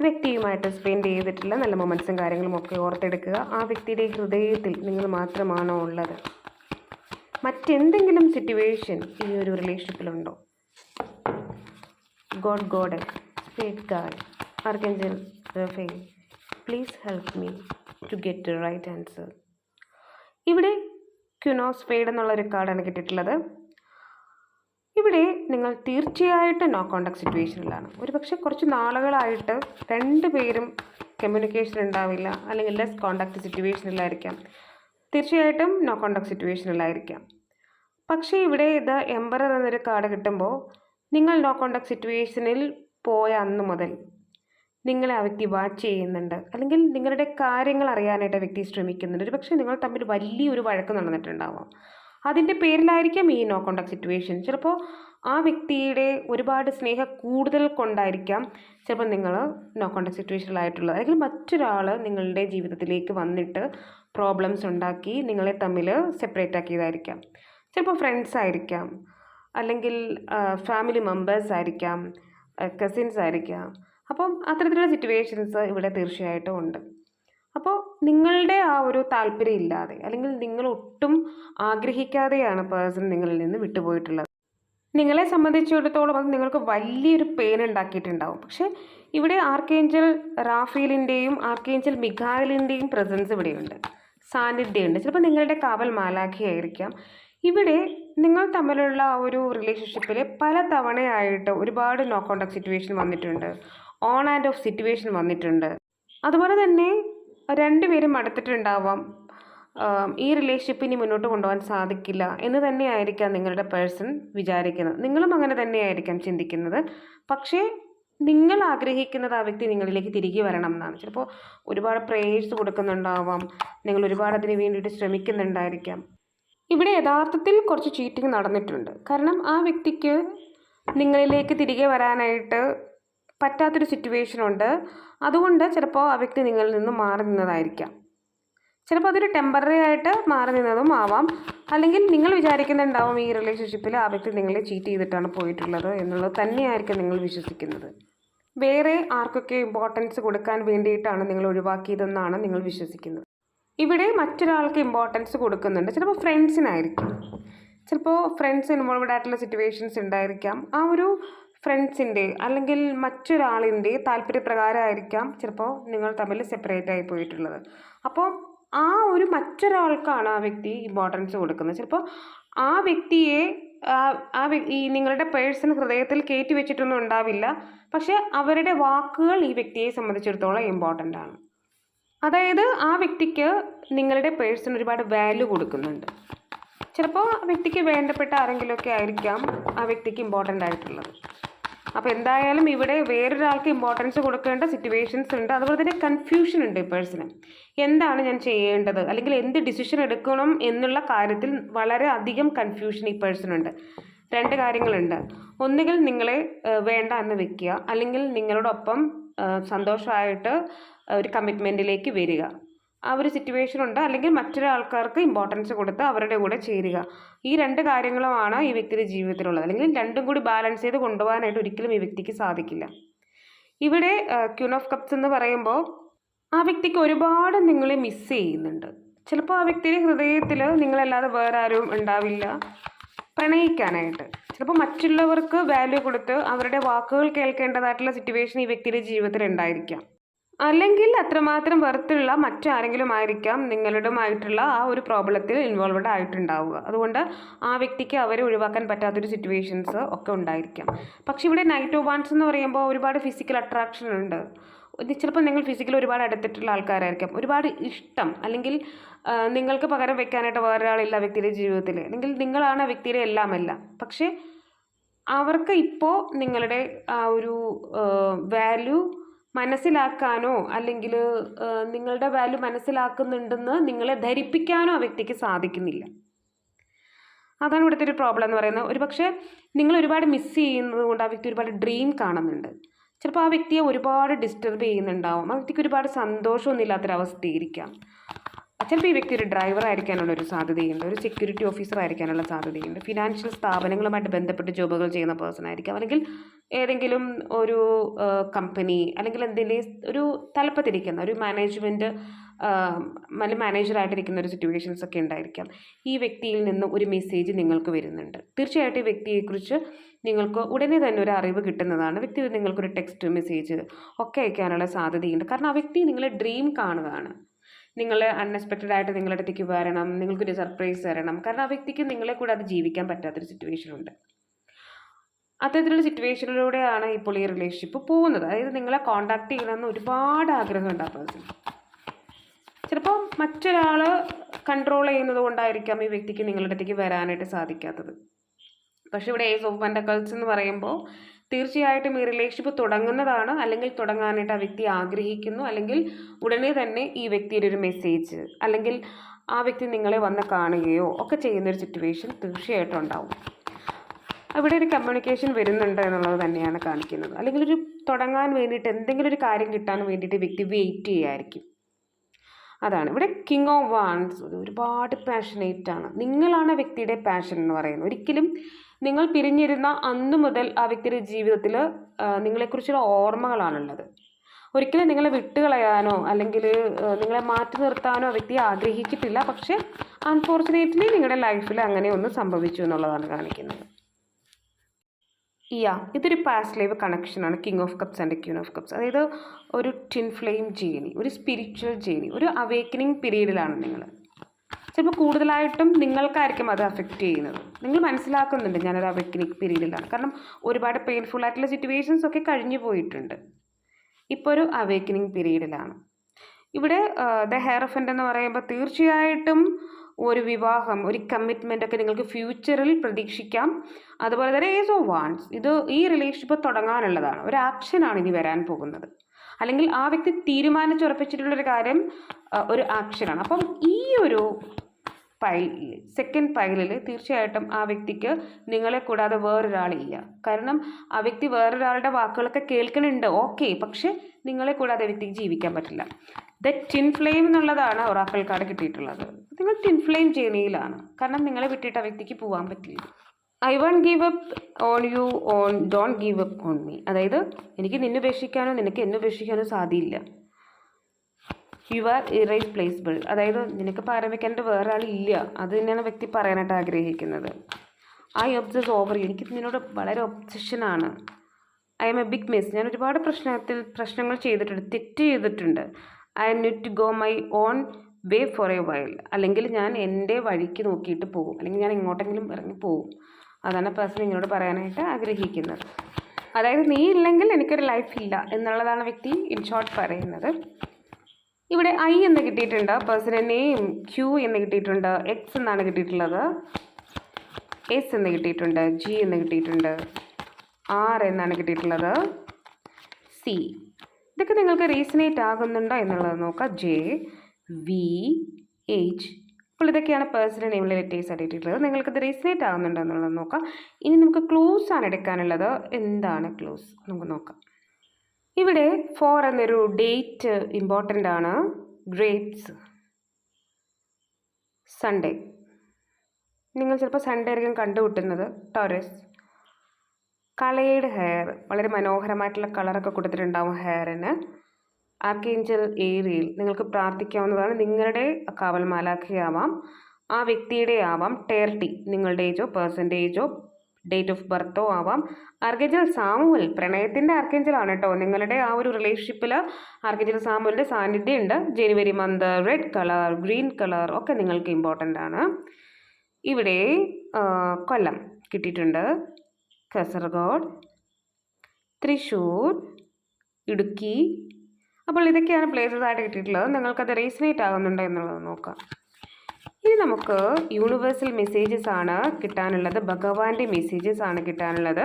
വ്യക്തിയുമായിട്ട് സ്പെൻഡ് ചെയ്തിട്ടുള്ള നല്ല മൊമെൻസും കാര്യങ്ങളും ഒക്കെ ഓർത്തെടുക്കുക. ആ വ്യക്തിയുടെ ഹൃദയത്തിൽ നിങ്ങൾ മാത്രമാണോ ഉള്ളത്? മറ്റെന്തെങ്കിലും സിറ്റുവേഷൻ ഈ ഒരു റിലേഷൻഷിപ്പിലുണ്ടോ God God സ്പേറ്റ് God archangel Raphael please help me to get right answer ഇവിടെ ക്യുനോസ് ഫെയ്ഡ് എന്നുള്ളൊരു കാർഡാണ് കിട്ടിയിട്ടുള്ളത്. ഇവിടെ നിങ്ങൾ തീർച്ചയായിട്ടും നോ കോണ്ടാക്ട് സിറ്റുവേഷനിലാണ് ഒരു പക്ഷേ കുറച്ച് നാളുകളായിട്ട് രണ്ട് പേരും കമ്മ്യൂണിക്കേഷൻ ഉണ്ടാവില്ല അല്ലെങ്കിൽ ലെസ് കോണ്ടാക്ട് സിറ്റുവേഷനിലായിരിക്കാം തീർച്ചയായിട്ടും നോ കോണ്ടാക്ട് സിറ്റുവേഷനിലായിരിക്കാം പക്ഷേ ഇവിടെ ഇത് എംബറർ എന്നൊരു കാർഡ് കിട്ടുമ്പോൾ നിങ്ങൾ നോ കോണ്ടാക്ട് സിറ്റുവേഷനിൽ പോയ അന്ന് മുതൽ നിങ്ങളെ ആ വ്യക്തി വാച്ച് ചെയ്യുന്നുണ്ട്. അല്ലെങ്കിൽ നിങ്ങളുടെ കാര്യങ്ങൾ അറിയാനായിട്ട് വ്യക്തി ശ്രമിക്കുന്നുണ്ട്. ഒരു പക്ഷേ നിങ്ങൾ തമ്മിൽ വലിയൊരു വഴക്ക് നടന്നിട്ടുണ്ടാവാം. അതിന്റെ പേരിലായിരിക്കാം ഈ നോ കോണ്ടാക്ട് സിറ്റുവേഷൻ ചിലപ്പോൾ ആ വ്യക്തിയുടെ ഒരുപാട് സ്നേഹ കൂടുതൽ കൊണ്ടായിരിക്കാം ചിലപ്പോൾ നിങ്ങൾ നോ കോണ്ടാക്ട് സിറ്റുവേഷനിലായിട്ടുള്ളത് അല്ലെങ്കിൽ മറ്റൊരാൾ നിങ്ങളുടെ ജീവിതത്തിലേക്ക് വന്നിട്ട് പ്രോബ്ലംസ് ഉണ്ടാക്കി നിങ്ങളെ തമ്മിൽ സെപ്പറേറ്റ് ആക്കിയതായിരിക്കാം. ചിലപ്പോൾ ഫ്രണ്ട്സ് ആയിരിക്കാം. അല്ലെങ്കിൽ ഫാമിലി മെമ്പേഴ്സ് ആയിരിക്കാം. കസിൻസ് ആയിരിക്കാം. അപ്പം അത്തരത്തിലുള്ള സിറ്റുവേഷൻസ് ഇവിടെ തീർച്ചയായിട്ടും ഉണ്ട്. അപ്പോൾ നിങ്ങളുടെ ആ ഒരു താല്പര്യം ഇല്ലാതെ അല്ലെങ്കിൽ നിങ്ങൾ ഒട്ടും ആഗ്രഹിക്കാതെയാണ് പേഴ്സൺ നിങ്ങളിൽ നിന്ന് വിട്ടുപോയിട്ടുള്ളത്. നിങ്ങളെ സംബന്ധിച്ചിടത്തോളം അത് നിങ്ങൾക്ക് വലിയൊരു പെയിൻ ഉണ്ടാക്കിയിട്ടുണ്ടാവും. പക്ഷേ ഇവിടെ ആർക്കേഞ്ചൽ റാഫേലിന്റെയും ആർക്കേഞ്ചൽ മിഖായലിന്റെയും പ്രസൻസ് ഇവിടെയുണ്ട്. സാന്നിധ്യമുണ്ട്. ചിലപ്പോൾ നിങ്ങളുടെ കാവൽ മാലാഖിയായിരിക്കാം ഇവിടെ നിങ്ങൾ തമ്മിലുള്ള ഒരു റിലേഷൻഷിപ്പിൽ പല തവണയായിട്ട് ഒരുപാട് നോ കോണ്ടാക്ട് സിറ്റുവേഷൻ വന്നിട്ടുണ്ട്. ഓൺ ആൻഡ് ഓഫ് സിറ്റുവേഷൻ വന്നിട്ടുണ്ട്. അതുപോലെ തന്നെ രണ്ടുപേരും അടുത്തിട്ടുണ്ടാവാം ഈ റിലേഷൻഷിപ്പ് ഇനി മുന്നോട്ട് കൊണ്ടുപോകാൻ സാധിക്കില്ല എന്ന് തന്നെയായിരിക്കാം നിങ്ങളുടെ പേഴ്സൺ വിചാരിക്കുന്നത്. നിങ്ങളും അങ്ങനെ തന്നെയായിരിക്കാം ചിന്തിക്കുന്നത്. പക്ഷേ നിങ്ങൾ ആഗ്രഹിക്കുന്നത് ആ വ്യക്തി നിങ്ങളിലേക്ക് തിരികെ വരണം എന്നാണ്. ചിലപ്പോൾ ഒരുപാട് പ്രേയേഴ്സ് കൊടുക്കുന്നുണ്ടാവാം. നിങ്ങൾ ഒരുപാട് അതിന് വേണ്ടിയിട്ട് ശ്രമിക്കുന്നുണ്ടായിരിക്കാം. ഇവിടെ യഥാർത്ഥത്തിൽ കുറച്ച് ചീറ്റിംഗ് നടന്നിട്ടുണ്ട്. കാരണം ആ വ്യക്തിക്ക് നിങ്ങളിലേക്ക് തിരികെ വരാനായിട്ട് പറ്റാത്തൊരു സിറ്റുവേഷൻ ഉണ്ട്. അതുകൊണ്ട് ചിലപ്പോൾ ആ വ്യക്തി നിങ്ങളിൽ നിന്ന് മാറി നിന്നതായിരിക്കാം. ചിലപ്പോൾ അതൊരു ടെമ്പററി ആയിട്ട് മാറി നിന്നതും ആവാം. അല്ലെങ്കിൽ നിങ്ങൾ വിചാരിക്കുന്നുണ്ടാവും ഈ റിലേഷൻഷിപ്പിൽ ആ വ്യക്തി നിങ്ങളെ ചീറ്റ് ചെയ്തിട്ടാണ് പോയിട്ടുള്ളത് എന്നുള്ളത് തന്നെയായിരിക്കും നിങ്ങൾ വിശ്വസിക്കുന്നത്. വേറെ ആർക്കൊക്കെ ഇമ്പോർട്ടൻസ് കൊടുക്കാൻ വേണ്ടിയിട്ടാണ് നിങ്ങൾ ഒഴിവാക്കിയതെന്നാണ് നിങ്ങൾ വിശ്വസിക്കുന്നത്. ഇവിടെ മറ്റൊരാൾക്ക് ഇമ്പോർട്ടൻസ് കൊടുക്കുന്നുണ്ട്. ചിലപ്പോൾ ഫ്രണ്ട്സിനായിരിക്കും ചിലപ്പോൾ ഫ്രണ്ട്സ് ഇൻവോൾവ്ഡ് ആയിട്ടുള്ള സിറ്റുവേഷൻസ് ഉണ്ടായിരിക്കാം. ആ ഒരു ഫ്രണ്ട്സിന്റെ അല്ലെങ്കിൽ മറ്റൊരാളിന്റെ താല്പര്യപ്രകാരമായിരിക്കാം ചിലപ്പോൾ നിങ്ങൾ തമ്മിൽ സെപ്പറേറ്റ് ആയി പോയിട്ടുള്ളത്. അപ്പോൾ ആ ഒരു മറ്റൊരാൾക്കാണ് ആ വ്യക്തി ഇമ്പോർട്ടൻസ് കൊടുക്കുന്നത്. ചിലപ്പോൾ ആ വ്യക്തിയെ ആ ഈ നിങ്ങളുടെ പേഴ്സൺ ഹൃദയത്തിൽ കയറ്റി വെച്ചിട്ടൊന്നും ഉണ്ടാവില്ല. പക്ഷേ അവരുടെ വാക്കുകൾ ഈ വ്യക്തിയെ സംബന്ധിച്ചിടത്തോളം ഇമ്പോർട്ടന്റ് ആണ്. അതായത് ആ വ്യക്തിക്ക് നിങ്ങളുടെ പേഴ്സൺ ഒരുപാട് വാല്യൂ കൊടുക്കുന്നുണ്ട്. ചിലപ്പോൾ ആ വ്യക്തിക്ക് വേണ്ടപ്പെട്ട ആരെങ്കിലുമൊക്കെ ആയിരിക്കാം ആ വ്യക്തിക്ക് ഇമ്പോർട്ടന്റ് ആയിട്ടുള്ളത്. അപ്പോൾ എന്തായാലും ഇവിടെ വേറൊരാൾക്ക് ഇമ്പോർട്ടൻസ് കൊടുക്കേണ്ട സിറ്റുവേഷൻസ് ഉണ്ട്. അതുപോലെ തന്നെ കൺഫ്യൂഷൻ ഉണ്ട് പേഴ്സണ് എന്താണ് ഞാൻ ചെയ്യേണ്ടത്? അല്ലെങ്കിൽ എന്ത് ഡിസിഷൻ എടുക്കണം എന്നുള്ള കാര്യത്തിൽ വളരെ അധികം കൺഫ്യൂഷൻ ഈ പേഴ്സണുണ്ട് രണ്ട് കാര്യങ്ങളുണ്ട്. ഒന്നുകിൽ നിങ്ങളെ വേണ്ട എന്ന് വെക്കുക. അല്ലെങ്കിൽ നിങ്ങളോടൊപ്പം സന്തോഷമായിട്ട് ഒരു കമ്മിറ്റ്മെന്റിലേക്ക് വരിക. ആ ഒരു സിറ്റുവേഷൻ ഉണ്ട്. അല്ലെങ്കിൽ മറ്റൊരാൾക്കാർക്ക് ഇമ്പോർട്ടൻസ് കൊടുത്ത് അവരുടെ കൂടെ ചേരുക. ഈ രണ്ട് കാര്യങ്ങളുമാണ് ഈ വ്യക്തിയുടെ ജീവിതത്തിലുള്ളത്. അല്ലെങ്കിൽ രണ്ടും കൂടി ബാലൻസ് ചെയ്ത് കൊണ്ടുപോകാനായിട്ട് ഒരിക്കലും ഈ വ്യക്തിക്ക് സാധിക്കില്ല. ഇവിടെ ക്യൂൺ ഓഫ് കപ്സ് എന്ന് പറയുമ്പോൾ ആ വ്യക്തിക്ക് ഒരുപാട് നിങ്ങളെ മിസ് ചെയ്യുന്നുണ്ട്. ചിലപ്പോൾ ആ വ്യക്തിയുടെ ഹൃദയത്തിൽ നിങ്ങളല്ലാതെ വേറെ ആരും ഉണ്ടാവില്ല. പ്രണയിക്കാനായിട്ട്. ചിലപ്പോൾ മറ്റുള്ളവർക്ക് വാല്യൂ കൊടുത്ത് അവരുടെ വാക്കുകൾ കേൾക്കേണ്ടതായിട്ടുള്ള സിറ്റുവേഷൻ ഈ വ്യക്തിയുടെ ജീവിതത്തിൽ ഉണ്ടായിരിക്കാം. അല്ലെങ്കിൽ അത്രമാത്രം വെറുത്തുള്ള മറ്റാരെങ്കിലും ആയിരിക്കാം നിങ്ങളുടെയുമായിട്ടുള്ള ആ ഒരു പ്രോബ്ലത്തിൽ ഇൻവോൾവഡ് ആയിട്ടുണ്ടാവുക. അതുകൊണ്ട് ആ വ്യക്തിക്ക് അവരെ ഒഴിവാക്കാൻ പറ്റാത്തൊരു സിറ്റുവേഷൻസ് ഒക്കെ ഉണ്ടായിരിക്കാം. പക്ഷേ ഇവിടെ നൈറ്റ് ഓഫ് വാൻസ് എന്ന് പറയുമ്പോൾ ഒരുപാട് ഫിസിക്കൽ അട്രാക്ഷൻ ഉണ്ട്. ചിലപ്പോൾ നിങ്ങൾ ഫിസിക്കൽ ഒരുപാട് അടുത്തിട്ടുള്ള ആൾക്കാരായിരിക്കാം. ഒരുപാട് ഇഷ്ടം അല്ലെങ്കിൽ നിങ്ങൾക്ക് പകരം വെക്കാനായിട്ട് വേറൊരാളില്ല വ്യക്തിയുടെ ജീവിതത്തിൽ. അല്ലെങ്കിൽ നിങ്ങളാണ് ആ വ്യക്തിയുടെ എല്ലാമല്ല. പക്ഷേ അവർക്ക് ഇപ്പോൾ നിങ്ങളുടെ ആ ഒരു വാല്യൂ മനസ്സിലാക്കാനോ അല്ലെങ്കിൽ നിങ്ങളുടെ വാല്യൂ മനസ്സിലാക്കുന്നുണ്ടെന്ന് നിങ്ങളെ ധരിപ്പിക്കാനോ ആ വ്യക്തിക്ക് സാധിക്കുന്നില്ല. അതാണ് ഇവിടുത്തെ ഒരു പ്രോബ്ലം എന്ന് പറയുന്നത്. ഒരു പക്ഷേ നിങ്ങൾ ഒരുപാട് മിസ് ചെയ്യുന്നത് കൊണ്ട് ആ വ്യക്തി ഒരുപാട് ഡ്രീം കാണുന്നുണ്ട്. ചിലപ്പോൾ ആ വ്യക്തിയെ ഒരുപാട് ഡിസ്റ്റർബ് ചെയ്യുന്നുണ്ടാവും. ആ വ്യക്തിക്ക് ഒരുപാട് സന്തോഷമൊന്നും ഇല്ലാത്തൊരവസ്ഥയായിരിക്കാം ചിലപ്പോൾ ഈ വ്യക്തി ഒരു ഡ്രൈവർ ആയിരിക്കാനുള്ള ഒരു സാധ്യതയുണ്ട്. ഒരു സെക്യൂരിറ്റി ഓഫീസർ ആയിരിക്കാനുള്ള സാധ്യതയുണ്ട്. ഫിനാൻഷ്യൽ സ്ഥാപനങ്ങളുമായിട്ട് ബന്ധപ്പെട്ട് ജോബുകൾ ചെയ്യുന്ന പേഴ്സൺ ആയിരിക്കാം. അല്ലെങ്കിൽ ഏതെങ്കിലും ഒരു കമ്പനി അല്ലെങ്കിൽ എന്തെങ്കിലും ഒരു തലപ്പത്തിരിക്കുന്ന ഒരു മാനേജ്മെന്റ് നല്ല മാനേജറായിട്ടിരിക്കുന്ന ഒരു സിറ്റുവേഷൻസ് ഒക്കെ ഉണ്ടായിരിക്കാം. ഈ വ്യക്തിയിൽ നിന്ന് ഒരു മെസ്സേജ് നിങ്ങൾക്ക് വരുന്നുണ്ട്. തീർച്ചയായിട്ടും ഈ വ്യക്തിയെക്കുറിച്ച് നിങ്ങൾക്ക് ഉടനെ തന്നെ ഒരു അറിവ് കിട്ടുന്നതാണ്. വ്യക്തി നിങ്ങൾക്കൊരു ടെക്സ്റ്റ് മെസ്സേജ് ഒക്കെ അയക്കാനുള്ള സാധ്യതയുണ്ട്. കാരണം ആ വ്യക്തി നിങ്ങളെ ഡ്രീം കാണുകയാണ്. നിങ്ങൾ അൺഎക്സ്പെക്റ്റഡ് ആയിട്ട് നിങ്ങളുടെ അടുത്തേക്ക് വരണം നിങ്ങൾക്കൊരു സർപ്രൈസ് തരണം. കാരണം ആ വ്യക്തിക്ക് നിങ്ങളെ കൂടാതെ ജീവിക്കാൻ പറ്റാത്തൊരു സിറ്റുവേഷൻ ഉണ്ട്. അത്തരത്തിലുള്ള സിറ്റുവേഷനിലൂടെയാണ് ഇപ്പോൾ ഈ റിലേഷൻഷിപ്പ് പോകുന്നത്. അതായത് നിങ്ങളെ കോണ്ടാക്ട് ചെയ്യണമെന്ന് ഒരുപാട് ആഗ്രഹമുണ്ട് ആ പേഴ്സൺ ചിലപ്പോൾ മറ്റൊരാൾ കൺട്രോൾ ചെയ്യുന്നത് കൊണ്ടായിരിക്കാം ഈ വ്യക്തിക്ക് നിങ്ങളുടെ അടുത്തേക്ക് വരാനായിട്ട് സാധിക്കാത്തത്. പക്ഷേ ഇവിടെ ഏസ് ഓഫ് പെൻഡക്കൾസ് എന്ന് പറയുമ്പോൾ തീർച്ചയായിട്ടും ഈ റിലേഷൻഷിപ്പ് തുടങ്ങുന്നതാണ്. അല്ലെങ്കിൽ തുടങ്ങാനായിട്ട് ആ വ്യക്തി ആഗ്രഹിക്കുന്നു. അല്ലെങ്കിൽ ഉടനെ തന്നെ ഈ വ്യക്തിയുടെ ഒരു മെസ്സേജ് അല്ലെങ്കിൽ ആ വ്യക്തി നിങ്ങളെ വന്ന് കാണുകയോ ഒക്കെ ചെയ്യുന്നൊരു സിറ്റുവേഷൻ തീർച്ചയായിട്ടും ഉണ്ടാവും. അവിടെ ഒരു കമ്മ്യൂണിക്കേഷൻ വരുന്നുണ്ട് എന്നുള്ളത് തന്നെയാണ് കാണിക്കുന്നത്. അല്ലെങ്കിൽ ഒരു തുടങ്ങാൻ വേണ്ടിയിട്ട് എന്തെങ്കിലും ഒരു കാര്യം കിട്ടാൻ വേണ്ടിയിട്ട് വ്യക്തി വെയിറ്റ് ചെയ്യായിരിക്കും അതാണ്. ഇവിടെ കിങ് ഓഫ് വാൻസ് ഒരുപാട് പാഷനേറ്റ് ആണ്. നിങ്ങളാണ് വ്യക്തിയുടെ പാഷൻ എന്ന് പറയുന്നത്. ഒരിക്കലും നിങ്ങൾ പിരിഞ്ഞിരുന്ന അന്ന് മുതൽ ആ വ്യക്തിയുടെ ജീവിതത്തിൽ നിങ്ങളെക്കുറിച്ചുള്ള ഓർമ്മകളാണുള്ളത്. ഒരിക്കലും നിങ്ങളെ വിട്ടുകളയാനോ അല്ലെങ്കിൽ നിങ്ങളെ മാറ്റി നിർത്താനോ വ്യക്തി ആഗ്രഹിച്ചിട്ടില്ല. പക്ഷേ അൺഫോർച്ചുനേറ്റ്ലി നിങ്ങളുടെ ലൈഫിൽ അങ്ങനെ ഒന്ന് സംഭവിച്ചു എന്നുള്ളതാണ് കാണിക്കുന്നത്. യാ ഇതൊരു പാസ്റ്റ് ലൈവ് കണക്ഷനാണ് king of cups and queen of cups അതായത് ഒരു ടിൻ ഫ്ലെയിം ജേണി ഒരു സ്പിരിച്വൽ ജേണി ഒരു അവേക്കനിങ് പീരീഡിലാണ് നിങ്ങൾ. ചിലപ്പോൾ കൂടുതലായിട്ടും നിങ്ങൾക്കായിരിക്കും അത് അഫക്റ്റ് ചെയ്യുന്നത്. നിങ്ങൾ മനസ്സിലാക്കുന്നുണ്ട് ഞാനൊരു അവേക്കനിങ് പീരീഡിലാണ്. കാരണം ഒരുപാട് പെയിൻഫുൾ ആയിട്ടുള്ള സിറ്റുവേഷൻസ് ഒക്കെ കഴിഞ്ഞു പോയിട്ടുണ്ട്. ഇപ്പോൾ ഒരു അവേക്കനിങ് പീരീഡിലാണ് ഇവിടെ ദ ഹെയർ ഓഫ് എന്ന് പറയുമ്പോൾ തീർച്ചയായിട്ടും ഒരു വിവാഹം ഒരു കമ്മിറ്റ്മെന്റ് ഒക്കെ നിങ്ങൾക്ക് ഫ്യൂച്ചറിൽ പ്രതീക്ഷിക്കാം. അതുപോലെ തന്നെ ഏസ് ഓഫ് വാൺസ് ഇത് ഈ റിലേഷൻഷിപ്പ് തുടങ്ങാനുള്ളതാണ്. ഒരു ആക്ഷനാണ് ഇനി വരാൻ പോകുന്നത്. അല്ലെങ്കിൽ ആ വ്യക്തി തീരുമാനിച്ചുറപ്പിച്ചിട്ടുള്ളൊരു കാര്യം ഒരു ആക്ഷനാണ് അപ്പം ഈ ഒരു പൈൽ സെക്കൻഡ് പൈലിൽ തീർച്ചയായിട്ടും ആ വ്യക്തിക്ക് നിങ്ങളെ കൂടാതെ വേറൊരാളില്ല. കാരണം ആ വ്യക്തി വേറൊരാളുടെ വാക്കുകളൊക്കെ കേൾക്കുന്നുണ്ട് ഓക്കെ പക്ഷേ നിങ്ങളെ കൂടാതെ വ്യക്തിക്ക് ജീവിക്കാൻ പറ്റില്ല. ദ ടിൻ ഫ്ലെയിം എന്നുള്ളതാണ് ഒറാക്കൽ കാർഡ് കിട്ടിയിട്ടുള്ളത്. നിങ്ങൾ ടിൻ ഫ്ലെയിം ജേണിയിലാണ്. കാരണം നിങ്ങളെ വിട്ടിട്ട് ആ വ്യക്തിക്ക് പോകാൻ പറ്റില്ല. I won't give up on you on don't give up on me. അതായത് എനിക്ക് നിന്നെ ഉപേക്ഷിക്കാനോ നിനക്ക് എന്നെ ഉപേക്ഷിക്കാനോ സാധ്യയില്ല. യു ആർ ഇറേസ്പ്ലേസിബിൾ അതായത് നിനക്ക് പകരം വെക്കാനായിട്ട് വേറെ ആളില്ല അത് തന്നെയാണ് വ്യക്തി പറയാനായിട്ട് ആഗ്രഹിക്കുന്നത്. ഐ ഒബ്സസ് ഓവർ എനിക്ക് നിന്നോട് വളരെ ഒബ്സഷനാണ് I am a big miss. ഞാൻ ഒരുപാട് പ്രശ്നത്തിൽ പ്രശ്നങ്ങൾ ചെയ്തിട്ടുണ്ട് തെറ്റ് ചെയ്തിട്ടുണ്ട്. I need go my own way for a while. അല്ലെങ്കിൽ ഞാൻ എന്റെ വഴിക്ക് നോക്കിയിട്ട് പോകും. അല്ലെങ്കിൽ ഞാൻ ഇങ്ങോട്ടെങ്കിലും ഇറങ്ങി പോകും. അതാണ് പേഴ്സൺ നിങ്ങളോട് പറയാനായിട്ട് ആഗ്രഹിക്കുന്നത്. അതായത് നീ ഇല്ലെങ്കിൽ എനിക്കൊരു ലൈഫ് ഇല്ല എന്നുള്ളതാണ് വ്യക്തി ഇൻ ഷോർട്ട് പറയുന്നത്. ഇവിടെ ഐ എന്ന് കിട്ടിയിട്ടുണ്ട്. പേഴ്സണൽ നെയിം ക്യൂ എന്ന് കിട്ടിയിട്ടുണ്ട്. എക്സ് എന്നാണ് കിട്ടിയിട്ടുള്ളത്. എസ് എന്ന് കിട്ടിയിട്ടുണ്ട്. ജി എന്ന് കിട്ടിയിട്ടുണ്ട്. ആർ എന്നാണ് കിട്ടിയിട്ടുള്ളത്. സി ഇതൊക്കെ നിങ്ങൾക്ക് റീസണേറ്റ് ആകുന്നുണ്ടോ എന്നുള്ളത് നോക്കാം. ജെ വി എച്ച് അപ്പോൾ ഇതൊക്കെയാണ് പേഴ്സണൽ നെയിമിലെ ലെറ്റേഴ്സ് ആയിട്ടുള്ളത് നിങ്ങൾക്കത് റീസണേറ്റ് ആകുന്നുണ്ടോ എന്നുള്ളത് നോക്കാം. ഇനി നമുക്ക് ക്ലോസ് ആണ് എടുക്കാനുള്ളത്. എന്താണ് ക്ലോസ് നമുക്ക് നോക്കാം. ഇവിടെ ഫോർ എന്നൊരു ഡേറ്റ് ഇമ്പോർട്ടന്റ് ആണ്. ഗ്രേപ്സ് സൺഡേ നിങ്ങൾ ചിലപ്പോൾ സൺഡേ ആയിരിക്കും കണ്ടുകിട്ടുന്നത് ടോറസ് കളേഡ് ഹെയർ വളരെ മനോഹരമായിട്ടുള്ള കളറൊക്കെ കൊടുത്തിട്ടുണ്ടാവും ഹെയറിന് ആർക്കേഞ്ചൽ ഏരിയയിൽ നിങ്ങൾക്ക് പ്രാർത്ഥിക്കാവുന്നതാണ്. നിങ്ങളുടെ കാവൽ മാലാഖയാവാം ആ വ്യക്തിയുടെ ആവാം. ടേർട്ടി നിങ്ങളുടെ ഏജോ പേഴ്സന്റേജോ ഡേറ്റ് ഓഫ് ബർത്തോ ആവാം. ആർക്കേഞ്ചൽ സാമുവൽ പ്രണയത്തിന്റെ ആർക്കേഞ്ചലാണ് കേട്ടോ നിങ്ങളുടെ ആ ഒരു റിലേഷൻഷിപ്പിൽ ആർക്കേഞ്ചൽ സാമുവലിന്റെ സാന്നിധ്യം ഉണ്ട് January month red colour green colour ഒക്കെ നിങ്ങൾക്ക് ഇമ്പോർട്ടന്റ് ആണ്. ഇവിടെ കൊല്ലം കിട്ടിയിട്ടുണ്ട്. കാസർഗോഡ് തൃശ്ശൂർ ഇടുക്കി. അപ്പോൾ ഇതൊക്കെയാണ് പ്ലേസസ് ആയിട്ട് കിട്ടിയിട്ടുള്ളത്. നിങ്ങൾക്കത് റീസണേറ്റ് ആകുന്നുണ്ടോ എന്നുള്ളത് നോക്കാം. ഇനി നമുക്ക് യൂണിവേഴ്സൽ മെസ്സേജസ് ആണ് കിട്ടാനുള്ളത്. ഭഗവാന്റെ മെസ്സേജസ് ആണ് കിട്ടാനുള്ളത്.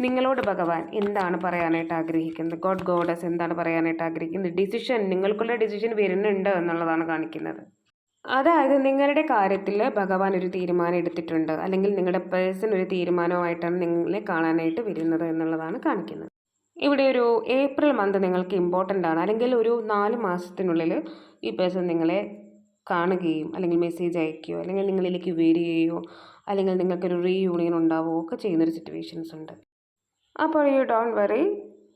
നിങ്ങളോട് ഭഗവാൻ എന്താണ് പറയാനായിട്ട് ആഗ്രഹിക്കുന്നത്? ഗോഡ് ഗോഡസ് എന്താണ് പറയാനായിട്ട് ആഗ്രഹിക്കുന്നത്? ഡിസിഷൻ നിങ്ങൾക്കുള്ള ഡിസിഷൻ വരുന്നുണ്ട് എന്നുള്ളതാണ് കാണിക്കുന്നത്. അതായത് നിങ്ങളുടെ കാര്യത്തിൽ ഭഗവാൻ ഒരു തീരുമാനം എടുത്തിട്ടുണ്ട്. അല്ലെങ്കിൽ നിങ്ങളുടെ പേഴ്സൺ ഒരു തീരുമാനമായിട്ടാണ് നിങ്ങളെ കാണാനായിട്ട് വരുന്നത് എന്നുള്ളതാണ് കാണിക്കുന്നത്. ഇവിടെ ഒരു ഏപ്രിൽ മന്ത് നിങ്ങൾക്ക് ഇമ്പോർട്ടന്റ് ആണ്. അല്ലെങ്കിൽ ഒരു നാല് മാസത്തിനുള്ളിൽ ഈ പേഴ്സൺ നിങ്ങളെ കാണുകയും അല്ലെങ്കിൽ മെസ്സേജ് അയക്കുകയോ അല്ലെങ്കിൽ നിങ്ങളിലേക്ക് വരികയോ അല്ലെങ്കിൽ നിങ്ങൾക്കൊരു റീയൂണിയൻ ഉണ്ടാവുകയോ ഒക്കെ ചെയ്യുന്നൊരു സിറ്റുവേഷൻസ് ഉണ്ട്. അപ്പോൾ യു ഡോൺ വറി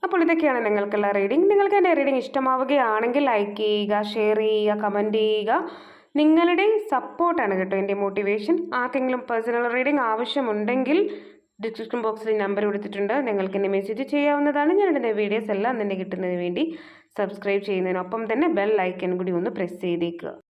അപ്പോൾ ഇതൊക്കെയാണ് നിങ്ങൾക്കുള്ള റീഡിംഗ് നിങ്ങൾക്ക് എന്റെ റീഡിംഗ് ഇഷ്ടമാവുകയാണെങ്കിൽ ലൈക്ക് ചെയ്യുക ഷെയർ ചെയ്യുക കമന്റ് ചെയ്യുക. നിങ്ങളുടെ സപ്പോർട്ടാണ് കേട്ടോ എന്റെ മോട്ടിവേഷൻ ആർക്കെങ്കിലും പേഴ്സണൽ റീഡിംഗ് ആവശ്യമുണ്ടെങ്കിൽ ഡിസ്ക്രിപ്ഷൻ ബോക്സിൽ നമ്പർ കൊടുത്തിട്ടുണ്ട്. നിങ്ങൾക്ക് എന്നെ മെസ്സേജ് ചെയ്യാവുന്നതാണ്. ഞാൻ ഇടുന്ന വീഡിയോസ് എല്ലാം തന്നെ കിട്ടുന്നതിന് വേണ്ടി സബ്സ്ക്രൈബ് ചെയ്യുന്നതിനൊപ്പം തന്നെ ബെൽ ഐക്കൺ കൂടി ഒന്ന് പ്രസ് ചെയ്തേക്കുക.